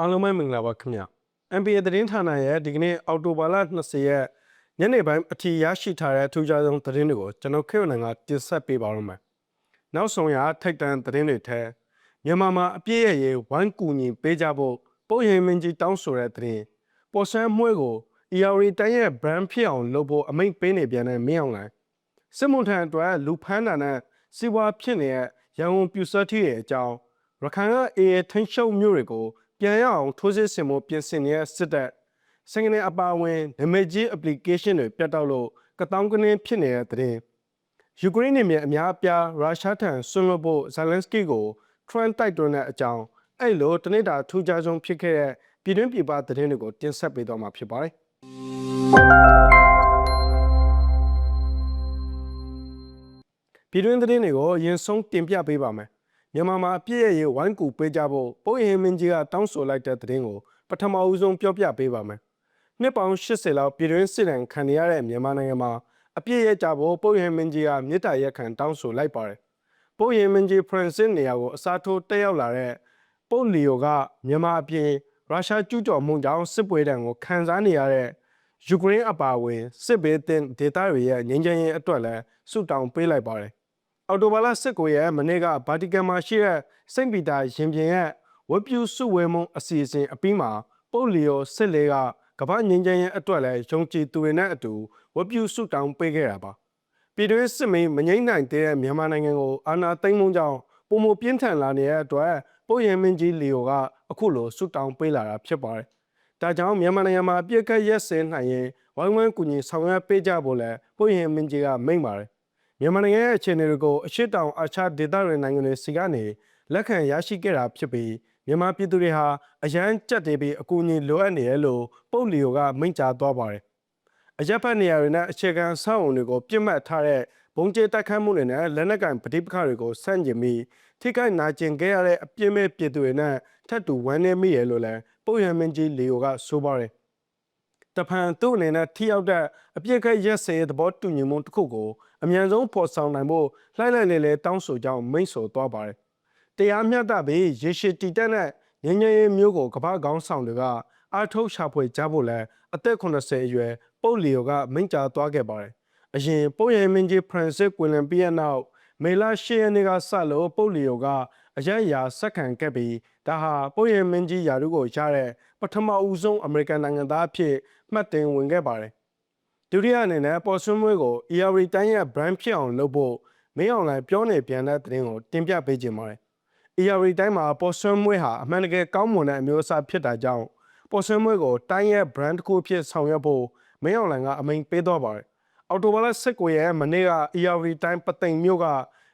အားလုံးပဲမင်္ဂလာပါခင်ဗျ NBA သတင်းဌာနရဲ့ဒီကနေ့အောက်တိုဘာလ20ရက်ညနေပိုင်းအထီရရှိထားတဲ့ထူးခြားဆုံးသတင်းတွေကိုကျွန်တော်ခေတ်နိုင်ကတင်ဆက်ပေးပါရမယ်နောက်ဆုံးရထိုက်တန်သတင်းတွေထဲမြန်မာမှာအပြည့်ရဲ့ရေဝိုင်းကူညီပေးကြဖို့ပုံရိပ်မင်းကြီးတောင်းဆိုတဲ့သတင်းပေါ်ဆန်းမွှဲကို ERA တိုင်းရဲ့ brand ဖြစ်အောင်လုပ်ဖို့အမိန့်ပေးနေပြန်တဲ့မင်းအောင်လိုင်းစစ်မွန်ထန်အတွက်လူဖမ်းတာနဲ့စီးပွားဖြစ်နေတဲ့ရန်ကုန်ပြူစောတိရဲ့အကြောင်းရခိုင်က AA ထိန်းချုပ်မျိုးတွေကို ပြန်ရအောင်ထိုးစစ်ဆင်မှုပြင်ဆင်နေတဲ့စစ်တပ်စင်ကနေအပါအဝင်နမိတ်ကြီး application တွေပြတ်တောက်လို့ကတောင်းကနင်းဖြစ်နေတဲ့တဲ့ယူကရိန်းနေမြေအများအပြားရုရှားထံဆွလွတ်ဖို့ဇယ်လန်စကီကိုထရန်တိုက်တွန်းတဲ့အကြောင်းအဲ့လိုတနေ့တာထူးခြားဆုံးဖြစ်ခဲ့တဲ့ပြည်တွင်းပြည်ပသတင်းတွေကိုတင်ဆက်ပေးတော့မှာဖြစ်ပါတယ်ပြည်တွင်းသတင်းတွေကိုအရင်ဆုံးတင်ပြပေးပါမယ် မြန်မာမှာအပြည့်ရဲ့ရေဝိုင်းကူပေးကြဖို့ပိုးရင်မင်းကြီးကတောင်းဆိုလိုက်တဲ့သတင်းကိုပထမဦးဆုံးပြောပြပေးပါမယ်နှစ်ပေါင်း80လောက်ပြည်တွင်းစစ်တမ်းခံရတဲ့မြန်မာနိုင်ငံမှာအပြည့်ရဲ့ကြဖို့ပိုးရင်မင်းကြီးကမြေတားရက်ခံတောင်းဆိုလိုက်ပါတယ်ပိုးရင်မင်းကြီးဖရန်စစ်နေရာကိုအစားထိုးတက်ရောက်လာတဲ့ပုတ်လီယိုကမြန်မာအပြင်ရုရှားကျူးကျော်မှုကြောင့်စစ်ပွဲတံကိုခံစားနေရတဲ့ယူကရိန်းအပါအဝင်စစ်ဘေးသင့်ဒေသတွေရဲ့ငြိမ်းချမ်းရေးအတွက်လည်းဆုတောင်းပေးလိုက်ပါတယ် အော်တိုဘာလ19ရက်မနေ့ကဗာတီကန်မှာရှိတဲ့စိန့်ပီတာရင်ပြင်ရဲ့ဝက်ပြူစုဝဲမုံအစီအစဉ်အပြီးမှာပုတ်လီယိုစစ်လေကကမ္ဘာငြိမ်းချမ်းရေးအတွက်လည်းယုံကြည်သူတွေနဲ့အတူဝက်ပြူစုတောင်းပေးခဲ့တာပါပြည်တွင်းစစ်မင်းမငိမ့်နိုင်တဲ့မြန်မာနိုင်ငံကိုအာဏာသိမ်းမှုကြောင့်ပုံမပြင်းထန်လာနေတဲ့အတွက်ပိုရင်မင်းကြီးလီယိုကအခုလိုဆုတောင်းပေးလာတာဖြစ်ပါတယ်။ဒါကြောင့်မြန်မာနိုင်ငံမှာအပြစ်ကတ်ရက်စင်နိုင်ရင်ဝိုင်းဝန်းကူညီဆောင်ရွက်ပေးကြဖို့လဲပိုရင်မင်းကြီးကမိန့်ပါတယ်။ မြန်မာနိုင်ငံရဲ့အခြေအနေတွေကိုအရှိတောင်အာချဒေသတွေနိုင်ငံတွေစီကနေလက်ခံရရှိခဲ့တာဖြစ်ပြီးမြန်မာပြည်သူတွေဟာအရန်ကြက်တေးပြီးအကူအညီလိုအပ်နေတယ်လို့ပုတ်လီယိုကမိန့်ကြားသွားပါတယ်။အရက်ဖက်နေရာတွေနဲ့အခြေခံဆောက်အုံတွေကိုပြစ်မှတ်ထားတဲ့ဘုံကျဲတိုက်ခတ်မှုတွေနဲ့လက်နက်ကင်ပဋိပက္ခတွေကိုဆန့်ကျင်ပြီးထိခိုက်နာကျင်ခဲ့ရတဲ့အပြစ်မဲ့ပြည်သူတွေနဲ့ထပ်တူဝမ်းနည်းမိရလို့လည်းပုတ်ရမင်းကြီးလီယိုကဆိုပါတယ်။တဖန်သူ့အနေနဲ့ထိရောက်တဲ့အပြစ်ခက်ရက်စဲသဘောတူညီမှုတစ်ခုကို အမြန်ဆုံးဖော်ဆောင်နိုင်ဖို့လှိုက်လိုက်လေလေတောင်းဆိုကြောင်းမိန့်ဆိုသွားပါတယ်။တရားမျှတပြီးရေရှည်တည်တတ်တဲ့ငញ្ញရေးမျိုးကိုကမ္ဘာကောင်းဆောင်တွေကအားထုတ်ရှာဖွေကြဖို့လဲအသက်80အရွယ်ပုတ်လီယိုကမိန့်ကြားသွားခဲ့ပါတယ်။အရင်ပုတ်ရမင်းကြီးဖရန်စစ်ကွင်လန်ပြီးရနောက်မေလ10ရက်နေ့ကစလို့ပုတ်လီယိုကအရက်ရာဆက်ခံခဲ့ပြီးဒါဟာပုတ်ရမင်းကြီးယာရုကိုရတဲ့ပထမဦးဆုံးအမေရိကန်နိုင်ငံသားအဖြစ်မှတ်တင်ဝင်ခဲ့ပါတယ်။ ဒုတိယအနေနဲ့ပေါ်ဆွန်းမွေးကို ERA တိုင်းရဲ့ brand ဖြစ်အောင်လုပ်ဖို့မင်းအောင်လိုင်းပြောနေပြန်တဲ့သတင်းကိုတင်ပြပေးခြင်းပါတယ်။ ERA တိုင်းမှာပေါ်ဆွန်းမွေးဟာအမှန်တကယ်ကောင်းမွန်တဲ့အမျိုးအစားဖြစ်တာကြောင့်ပေါ်ဆွန်းမွေးကိုတိုင်းရဲ့ brand တစ်ခုဖြစ်ဆောင်ရွက်ဖို့မင်းအောင်လိုင်းကအမိန်ပေးတော့ပါတယ်။အော်တိုဘာလ19ရက်မနေ့က ERA တိုင်းပသိမ်မြို့က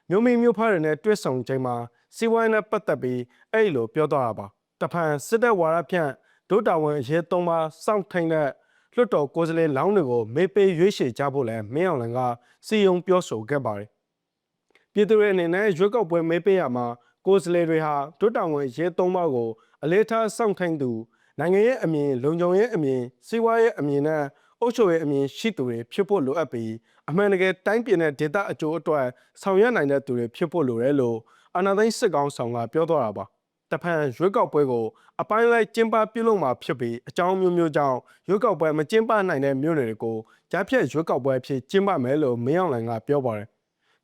မြို့မင်းမြို့ဖားတွေနဲ့တွေ့ဆုံချိန်မှာစီးပွားရေးနဲ့ပတ်သက်ပြီးအဲ့လိုပြောသွားတာပါတဖန်စစ်တပ်ဝါဒဖြန့်ဒုတာဝန်ရဲသုံးပါစောင့်ထိုင်တဲ့ လွှတ်တော်ကိုယ်စားလှယ်လောင်းတွေကိုမေးပေးရွေးချယ်ကြဖို့လဲမင်းအောင်လန်ကစီယုံပြောဆိုခဲ့ပါတယ်ပြည်သူတွေအနေနဲ့ရွေးကောက်ပွဲမေးပေးရမှာကိုယ်စားလှယ်တွေဟာဒုတာဝန်ရဲသုံးပါကိုအလေးထားစောင့်ထိုင်သူနိုင်ငံရဲ့အမြင်လုံခြုံရေးအမြင်စီးပွားရေးအမြင်နဲ့အုပ်ချုပ်ရေးအမြင်ရှိသူတွေဖြစ်ဖို့လိုအပ်ပြီးအမှန်တကယ်တိုင်းပြည်နဲ့ဒေသအကျိုးအတွက်ဆောင်ရွက်နိုင်တဲ့သူတွေဖြစ်ဖို့လိုတယ်လို့အာဏာသိမ်းစစ်ကောင်ဆောင်ကပြောသွားတာပါ တဖန်ရွေးကောက်ပွဲကိုအပိုင်းလိုက်ကျင်းပပြုလုပ်မှာဖြစ်ပြီးအကြောင်းမျိုးမျိုးကြောင့်ရွေးကောက်ပွဲမကျင်းပနိုင်တဲ့မြို့နယ်တွေကိုကြားဖြတ်ရွေးကောက်ပွဲဖြစ်ကျင်းပမယ်လို့မင်းအောင်လှိုင်ကပြောပါတယ်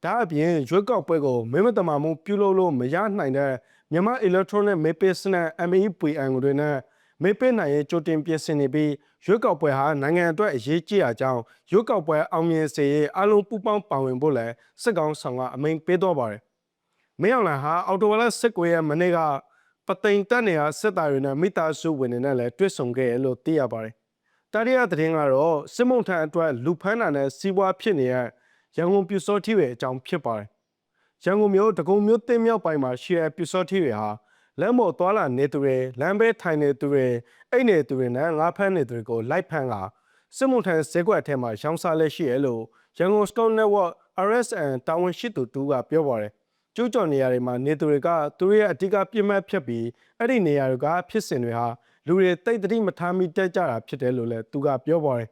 ဒါအပြင်ရွေးကောက်ပွဲကိုမင်းမတမာမှုပြုလုပ်လို့မရနိုင်တဲ့မြန်မာ electronic mapping နဲ့ MEPN တွေနဲ့မေးပေးနိုင်ရေးကြိုတင်ပြင်ဆင်နေပြီးရွေးကောက်ပွဲဟာနိုင်ငံအတွက်အရေးကြီးအကြောင်းရွေးကောက်ပွဲအောင်မြင်စေရေးအလုံးပူပေါင်းပါဝင်ဖို့လည်းစစ်ကောင်ဆောင်ကအမိန်ပေးတော့ပါတယ်။မင်းအောင်လှိုင်ဟာအော်တိုဝါလာ19ရက်မနေ့က ပသိမ်တက်နေရစစ်သားတွေနဲ့မိသားစုဝင်တွေနဲ့လည်းတွေ့ဆုံခဲ့ရလို့သိရပါတယ်။တတိယသတင်းကတော့စစ်မုံထန်အတွက်လူဖမ်းတာနဲ့စီးပွားဖြစ်နေတဲ့ရန်ကုန်ပြူစောထီတွေအကြောင်းဖြစ်ပါတယ်။ရန်ကုန်မြို့တကုံမြို့တင်မြောက်ပိုင်းမှာရှိတဲ့ပြူစောထီတွေဟာလမ်းပေါ်သွားလာနေသူတွေလမ်းဘေးထိုင်နေသူတွေအိတ်နေသူတွေနဲ့ငါးဖမ်းနေသူတွေကိုလိုက်ဖမ်းကစစ်မှုထမ်းဇက်ကွက်ထဲမှာရောင်းစားလက်ရှိရလို့ရန်ကုန် Stone Network RSN တာဝန်ရှိသူတူကပြောပါတယ် ကျူးကျော်နေရာတွေမှာနေသူတွေကသူတို့ရဲ့အဓိကပြစ်မှတ်ဖြစ်ပြီးအဲ့ဒီနေရာတွေကဖြစ်စဉ်တွေဟာလူတွေတိတ်တိမထားမိတက်ကြတာဖြစ်တယ်လို့လည်းသူကပြောပါတယ်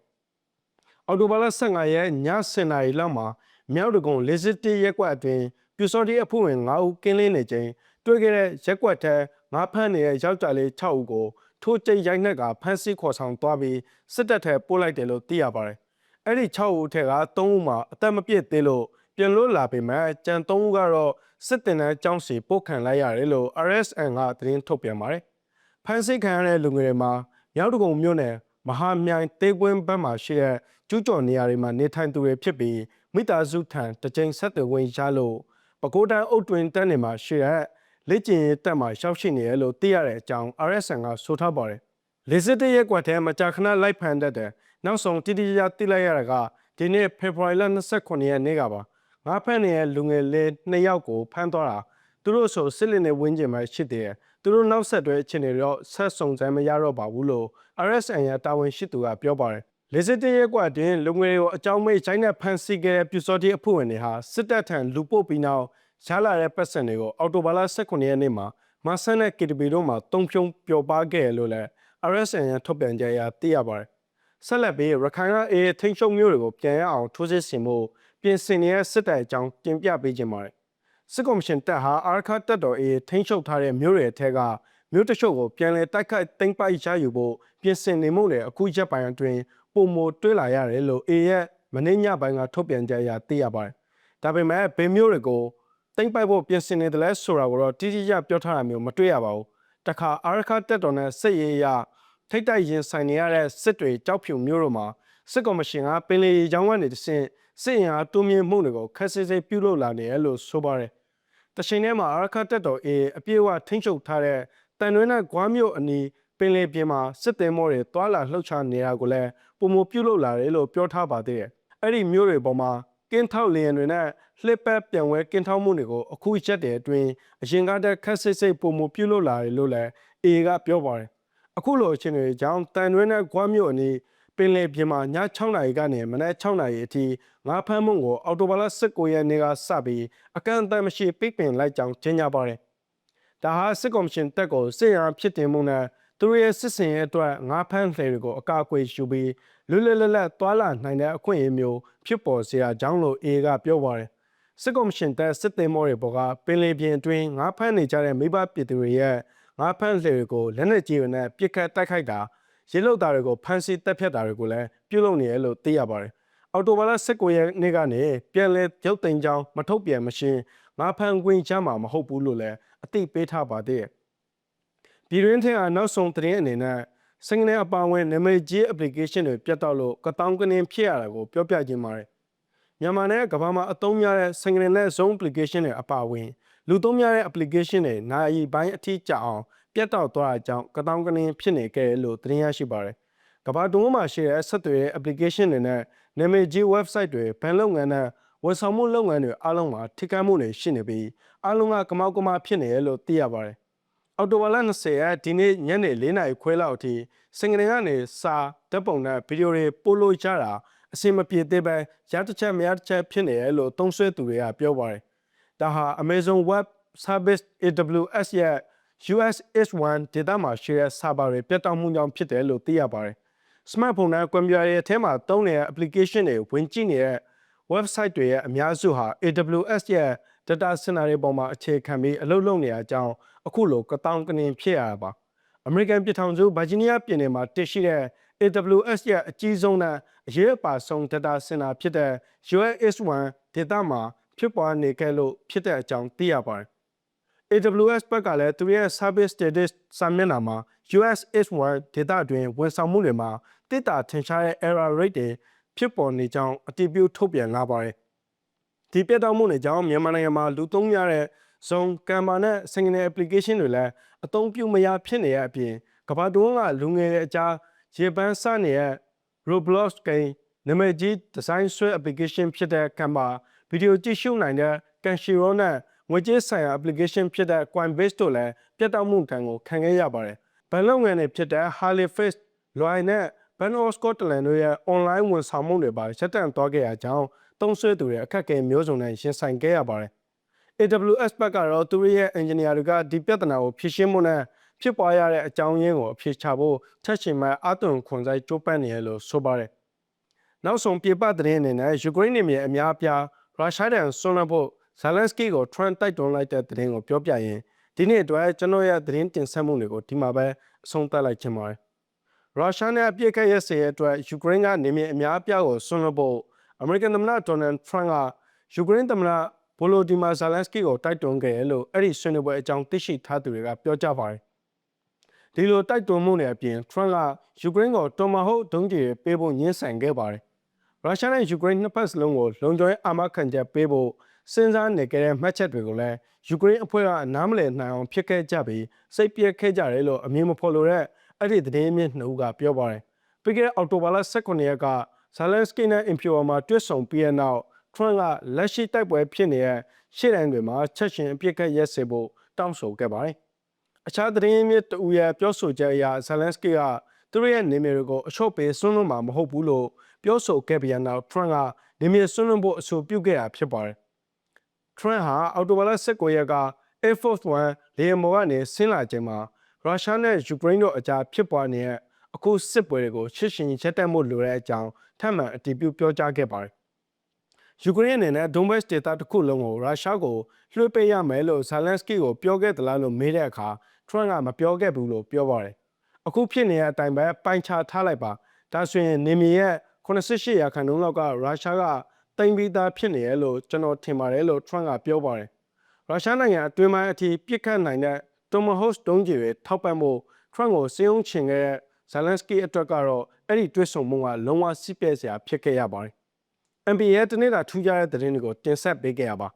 အော်တိုဘာလ15ရက်ည7:00နာရီလောက်မှာမြောက်တကုံလေစစ်တီရက်ကွက်အတွင်းပြူစော်တီအဖွဲ့ဝင်9ဦးကင်းလင်းနေချိန်တွေ့ခဲ့တဲ့ရက်ကွက်ထဲငါးဖမ်းနေတဲ့ယောက်ျားလေး6ဦးကိုထိုးကြိတ်ရိုက်နှက်ကဖမ်းဆီးခေါ်ဆောင်သွားပြီးစစ်တပ်ထဲပို့လိုက်တယ်လို့သိရပါတယ်။အဲ့ဒီ6ဦးထဲက3ဦးမှာအသက်မပြည့်သေးလို့ပြန်လွတ်လာပေမဲ့ကြံ3ဦးကတော့ စစ်တင်တဲ့ကြောင်းစီပို့ခံလိုက်ရတယ်လို့ RSN ကသတင်းထုတ်ပြန်ပါတယ်။ဖမ်းဆီးခံရတဲ့လူငယ်တွေမှာမြောက်တကုံမြို့နယ်မဟာမြိုင်တေးကွင်းဘက်မှာရှိတဲ့ကျူးကျော်နေရာတွေမှာနေထိုင်သူတွေဖြစ်ပြီးမိသားစုထံတစ်ကြိမ်ဆက်သွယ်ဝင်ရလို့ပဲခူးတိုင်းအုတ်တွင်တက်နေမှာရှိတဲ့လက်ကျင်ရေးတက်မှာရှောက်ရှိနေရလို့သိရတဲ့အကြောင်း RSN ကဆိုထားပါတယ်။လေစစ်တရက်ကွက်ထဲမှာကြာခဏလိုက်ဖန်တတ်တယ်။နောက်ဆုံးတိတိကျကျသိလိုက်ရတာကဒီနေ့ဖေဖော်ဝါရီလ29ရက်နေ့ကပါ။ ငါဖမ်းနေတဲ့လူငယ်လေးနှစ်ယောက်ကိုဖမ်းသွားတာသူတို့ဆိုစစ်လင်းနဲ့ဝင်းကျင်မှာရှိသေးတယ်။သူတို့နောက်ဆက်တွဲအခြေအနေတော့ဆက်စုံစမ်းမရတော့ပါဘူးလို့ RSN ရတာဝန်ရှိသူကပြောပါတယ်။လေစစ်တရက်ကွက်တွင်လူငယ်တွေကိုအကြောင်းမိတ်ဆိုင်နဲ့ဖမ်းဆီးခဲ့တဲ့ပြူစောတိအဖွဲ့ဝင်တွေဟာစစ်တပ်ထံလူပို့ပြီးနောက်ရလာတဲ့ပတ်စံတွေကိုအော်တိုဘာလ18ရက်နေ့မှာမဆန်နဲ့ KTB တို့မှာတုံးဖြုံပျော်ပါခဲ့ရလို့လည်း RSN ရထုတ်ပြန်ကြရသိရပါတယ်။ဆက်လက်ပြီးရခိုင်ကအေးထိန်ချုံမျိုးတွေကိုပြန်ရအောင်ထိုးစစ်ဆင်မှု ပြင်ဆင်နေတဲ့စစ်တပ်အကြောင်းတင်ပြပေးခြင်းပါတယ်။စစ်ကော်မရှင်တပ်ဟာအာရခတပ်တော်အေးထိန်ချုပ်ထားတဲ့မျိုးတွေအထက်ကမျိုးတချို့ကိုပြန်လည်တိုက်ခိုက်သိမ်းပိုက်ရယူဖို့ပြင်ဆင်နေမှုတွေအခုရက်ပိုင်းအတွင်းပုံမတွေးလာရတယ်လို့အေးရဲ့မနေ့ညပိုင်းကထုတ်ပြန်ကြရသိရပါတယ်။ဒါပေမဲ့ဗေမျိုးတွေကိုတိမ့်ပိုက်ဖို့ပြင်ဆင်နေတယ်လဲဆိုတာကိုတော့တိတိကျပြောထားတာမျိုးမတွေ့ရပါဘူး။တခါအာရခတက်တော်နဲ့စစ်ရေးအရထိတ်တိုက်ရင်ဆိုင်နေရတဲ့စစ်တွေကြောက်ဖြူမျိုးတို့မှာစစ်ကော်မရှင်ကပင်လယ်ကြောင်းကနေတဆင့် စစ်အင်အားတွန်းမြင့်မှုတွေကိုခက်စစ်စစ်ပြုလုပ်လာနေရလို့ဆိုပါတယ်။တချိန်ထဲမှာအာရခတက်တော်အေအပြည့်အဝထိန်းချုပ်ထားတဲ့တန်တွင်းနဲ့ဂွားမြို့အနီးပင်လယ်ပြင်မှာစစ်သည်မောတွေတွာလာလှုပ်ရှားနေတာကိုလည်းပုံမပြုလုပ်လာတယ်လို့ပြောထားပါသေးတယ်။အဲ့ဒီမျိုးတွေပေါ်မှာကင်းထောက်လျင်တွေနဲ့လှစ်ပတ်ပြန်ဝဲကင်းထောက်မှုတွေကိုအခုရက်တဲ့အတွင်းအရင်ကတည်းကခက်စစ်စစ်ပုံမပြုလုပ်လာတယ်လို့လည်းအေကပြောပါတယ်။အခုလိုအခြေအနေကြောင့်တန်တွင်းနဲ့ဂွားမြို့အနီး ပင်လယ်ပြင်မှာည6နာရီကနေမနက်6နာရီအထိငါးဖမ်းမှုကိုအော်တိုဘာလ19ရက်နေ့ကစပြီးအကန့်အသတ်မရှိပိတ်ပင်လိုက်ကြောင်းကြေညာပါတယ်။ဒါဟာစစ်ကော်မရှင်တက်ကိုစစ်ရန်ဖြစ်တင်မှုနဲ့သူတို့ရဲ့စစ်စင်ရဲ့အတွက်ငါးဖမ်းလှေတွေကိုအကာအကွယ်ယူပြီးလွတ်လွတ်လပ်လပ်သွာလာနိုင်တဲ့အခွင့်အရေးမျိုးဖြစ်ပေါ်စေရကြောင်းလို့အေကပြောပါတယ်။စစ်ကော်မရှင်တက်စစ်သည်မောတွေပေါ်ကပင်လယ်ပြင်အတွင်းငါးဖမ်းနေကြတဲ့မိဘပြည်သူတွေရဲ့ငါးဖမ်းလှေတွေကိုလက်နက်ကြီးတွေနဲ့ပစ်ခတ်တိုက်ခိုက်တာ ရေလုတ်သားတွေကိုဖမ်းဆီးတပ်ဖြတ်တာတွေကိုလည်းပြုလုပ်နေရလို့သိရပါတယ်။အော်တိုဘာလ19ရက်နေ့ကနေပြန်လည်ရုပ်သိမ်းကြောင်းမထုတ်ပြန်မရှင်းငါဖမ်းခွင့်ချမှာမဟုတ်ဘူးလို့လည်းအသိပေးထားပါသေးတယ်။ပြည်တွင်းထက်ကနောက်ဆုံးသတင်းအနေနဲ့စင်ကနေအပါဝင်နာမည်ကြီး application တွေပြတ်တော့လို့ကတောင်းကနေဖြစ်ရတာကိုပြောပြခြင်းပါတယ်။မြန်မာနဲ့ကမ္ဘာမှာအသုံးများတဲ့စင်ကနေနဲ့ zone application တွေအပါဝင်လူသုံးများတဲ့ application တွေနိုင်ရီပိုင်းအထိကြအောင် ပြတ်တောက်သွားတာကြောင့်ကတောင်းကနေဖြစ်နေခဲ့တယ်လို့သတင်းရရှိပါတယ်။ကမ္ဘာတုံးမှာရှိတဲ့ဆက်သွယ်တဲ့ application တွေနဲ့နာမည်ကြီး website တွေဘဏ်လုပ်ငန်းနဲ့ဝန်ဆောင်မှုလုပ်ငန်းတွေအားလုံးမှာထိခိုက်မှုတွေရှိနေပြီးအားလုံးကကမောက်ကမဖြစ်နေရလို့သိရပါတယ်။အော်တိုဝါလာ20ရက်ဒီနေ့ညနေ4နာရီခွဲလောက်အထိစင်ကရင်ကနေစာဓာတ်ပုံနဲ့ဗီဒီယိုတွေပို့လို့ရတာအဆင်မပြေသေးပဲရတစ်ချက်မရတစ်ချက်ဖြစ်နေရလို့သုံးဆွဲသူတွေကပြောပါတယ်။ဒါဟာ Amazon Web Service AWS ရဲ့ US H1 ဒေတာမှာရှိတဲ့ server တွေပြတ်တောက်မှုကြောင့်ဖြစ်တယ်လို့သိရပါတယ်။ smartphone နဲ့ computer ရဲ့အထဲမှာသုံးနေတဲ့ application တွေဝင်ကြည့်နေတဲ့ website တွေရဲ့အများစုဟာ AWS ရဲ့ data center တွေပေါ်မှာအခြေခံပြီးအလုပ်လုပ်နေတဲ့အကြောင်းအခုလိုကတောင်းကနင်ဖြစ်ရတာပါ။ American ပြည်ထောင်စု Virginia ပြည်နယ်မှာတည်ရှိတဲ့ AWS ရဲ့အကြီးဆုံးနဲ့အရေးအပါဆုံး data center ဖြစ်တဲ့ US1 ဒေတာမှာဖြစ်ပေါ်နေခဲ့လို့ဖြစ်တဲ့အကြောင်းသိရပါတယ်။ AWS ဘက်ကလည်းသူရဲ့ service status စာမျက်နှာမှာ US H1 ဒေတာအတွင်းဝန်ဆောင်မှုတွေမှာတိတာထင်ရှားတဲ့ error rate တွေဖြစ်ပေါ်နေကြောင်းအတည်ပြုထုတ်ပြန်လာပါတယ်။ဒီပြတ်တောက်မှုတွေကြောင့်မြန်မာနိုင်ငံမှာလူသုံးများတဲ့ Zone, Canva နဲ့ Signal application တွေလည်းအသုံးပြုမရဖြစ်နေတဲ့အပြင်ကမ္ဘာတွင်းကလူငယ်တွေအကြားရေပန်းစနေတဲ့ Roblox game နာမည်ကြီး design ဆွဲ application ဖြစ်တဲ့ Canva ဗီဒီယိုကြည့်ရှုနိုင်တဲ့ Canshiro နဲ့ ငွေကြေးဆိုင်ရာ application ဖြစ်တဲ့ Coinbase တို့လည်းပြတ်တောက်မှုခံကိုခံခဲ့ရပါတယ်။ဘဏ်လုပ်ငန်းတွေဖြစ်တဲ့ Halifax, Lloyd နဲ့ Bank of Scotland တို့ရဲ့ online ဝန်ဆောင်မှုတွေပါရပ်တန့်သွားခဲ့ရကြောင်းသုံးဆွဲသူတွေအခက်အခဲမျိုးစုံနဲ့ရင်ဆိုင်ခဲ့ရပါတယ်။ AWS ဘက်ကတော့သူတို့ရဲ့ engineer တွေကဒီပြဿနာကိုဖြေရှင်းမှုနဲ့ဖြစ်ပွားရတဲ့အကြောင်းရင်းကိုအဖြေချဖို့ချက်ချင်းမှအသွင်ခွန်ဆိုင်ကြိုးပမ်းနေရလို့ဆိုပါတယ်။နောက်ဆုံးပြပသတင်းအနေနဲ့ယူကရိန်းနေမြေအများအပြားရုရှားတန်ဆွမ်းလန်းဖို့ ဇာလန်စကီကိုထရန်တိုက်တွန်းလိုက်တဲ့သတင်းကိုပြောပြရင်ဒီဒီနေ့အတွက်ကျွန်တော်ရဲ့သတင်းတင်ဆက်မှုတွေကိုဒီမှာပဲအဆုံးသတ်လိုက်ချင်ပါတယ်ရုရှားနဲ့အပြစ်ခတ်ရစေတဲ့အတွက်ယူကရိန်းကနေမြေအများအပြားကိုဆွန့်လွတ်ဖို့အမေရိကန်သမ္မတဒေါ်နယ်ထရန့်ကယူကရိန်းသမ္မတဗိုလိုဒီမာဇာလန်စကီကိုတိုက်တွန်းခဲ့တယ်လို့အဲ့ဒီဆွေးနွေးပွဲအကြောင်းသိရှိထားသူတွေကပြောကြပါတယ်ဒီလိုတိုက်တွန်းမှုတွေအပြင်ထရန့်ကယူကရိန်းကိုတော်မဟုတ်ဒုံးကျည်တွေပေးဖို့ညှင်းဆန်ခဲ့ပါတယ်ရုရှားနဲ့ယူကရိန်းနှစ်ဖက်စလုံးကိုလုံခြုံရေးအာမခံချက်ပေးဖို့ စဉ်းစားနေကြတဲ့မှတ်ချက်တွေကိုလည်းယူကရိန်းအဖွဲ့ကနားမလည်နိုင်အောင်ဖြစ်ခဲ့ကြပြီးစိတ်ပြက်ခဲ့ကြတယ်လို့အမည်မဖော်လိုတဲ့အဲ့ဒီသတင်းမြင့်နှုတ်ကပြောပါတယ်ပြီးခဲ့တဲ့အောက်တိုဘာလ18ရက်ကဇာလန်စကီနဲ့အင်ဖြူအာမှာတွစ်ဆုံပြီးတဲ့နောက်ထရန့်ကလက်ရှိတိုက်ပွဲဖြစ်နေတဲ့ရှေ့တန်းတွေမှာချက်ရှင်အပြစ်ခတ်ရက်စေဖို့တောင်းဆိုခဲ့ပါတယ်အခြားသတင်းမြင့်တူရဲ့ပြောဆိုချက်အရဇာလန်စကီကသူတို့ရဲ့နေမြေတွေကိုအချော့ပေးဆွန့်လွတ်မှာမဟုတ်ဘူးလို့ပြောဆိုခဲ့ပြီးနောက်ထရန့်ကနေမြေဆွန့်လွတ်ဖို့အဆိုပြုခဲ့တာဖြစ်ပါတယ် ထရန့်ဟာအော်တိုဘာလ19ရက်က Air Force One လေယာဉ်ပေါ်ကနေဆင်းလာချိန်မှာရုရှားနဲ့ယူကရိန်းတို့အကြားဖြစ်ပွားနေတဲ့အခုစစ်ပွဲတွေကိုရှစ်ရှင်ရက်တက်မှုလိုတဲ့အကြောင်းထပ်မံအတည်ပြုပြောကြားခဲ့ပါတယ်။ယူကရိန်းအနေနဲ့ဒွန်ဘတ်ဒေသတစ်ခုလုံးကိုရုရှားကိုလွှဲပေးရမယ်လို့ဇာလန်စကီကိုပြောခဲ့သလားလို့မေးတဲ့အခါထရန့်ကမပြောခဲ့ဘူးလို့ပြောပါတယ်။အခုဖြစ်နေတဲ့အတိုင်းပဲပိုင်ချထားလိုက်ပါ။ဒါဆိုရင်နေမီရဲ့88ရာခိုင်နှုန်းလောက်ကရုရှားက တိမ်ပြီးသားဖြစ်နေရလို့ကျွန်တော်ထင်ပါတယ်လို့ထရန့်ကပြောပါတယ်။ရုရှားနိုင်ငံအတွင်းပိုင်းအထိပြစ်ခတ်နိုင်တဲ့ Tomahawk တုံးကြီးတွေထောက်ပံ့ဖို့ထရန့်ကိုစေယုံချင်ခဲ့တဲ့ဇာလန်စကီအတွက်ကတော့အဲ့ဒီတွစ်ဆုံမှုကလုံးဝစစ်ပြဲစရာဖြစ်ခဲ့ရပါတယ်။ NBA ရဲ့တနေ့တာထူးခြားတဲ့သတင်းတွေကိုတင်ဆက်ပေးခဲ့ရပါ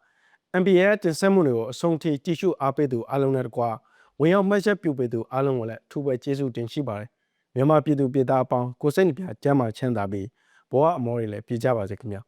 NBA ရဲ့တင်ဆက်မှုတွေကိုအဆုံးထိကြည့်ရှုအားပေးသူအားလုံးနဲ့တကွာဝင်ရောက်မှတ်ချက်ပြုပေးသူအားလုံးကိုလည်းထူပဲကျေးဇူးတင်ရှိပါတယ်မြန်မာပြည်သူပြည်သားအပေါင်းကိုစိတ်နှပြကျမ်းမာချမ်းသာပြီးဘဝအမောတွေလည်းပြည့်ကြပါစေခင်ဗျာ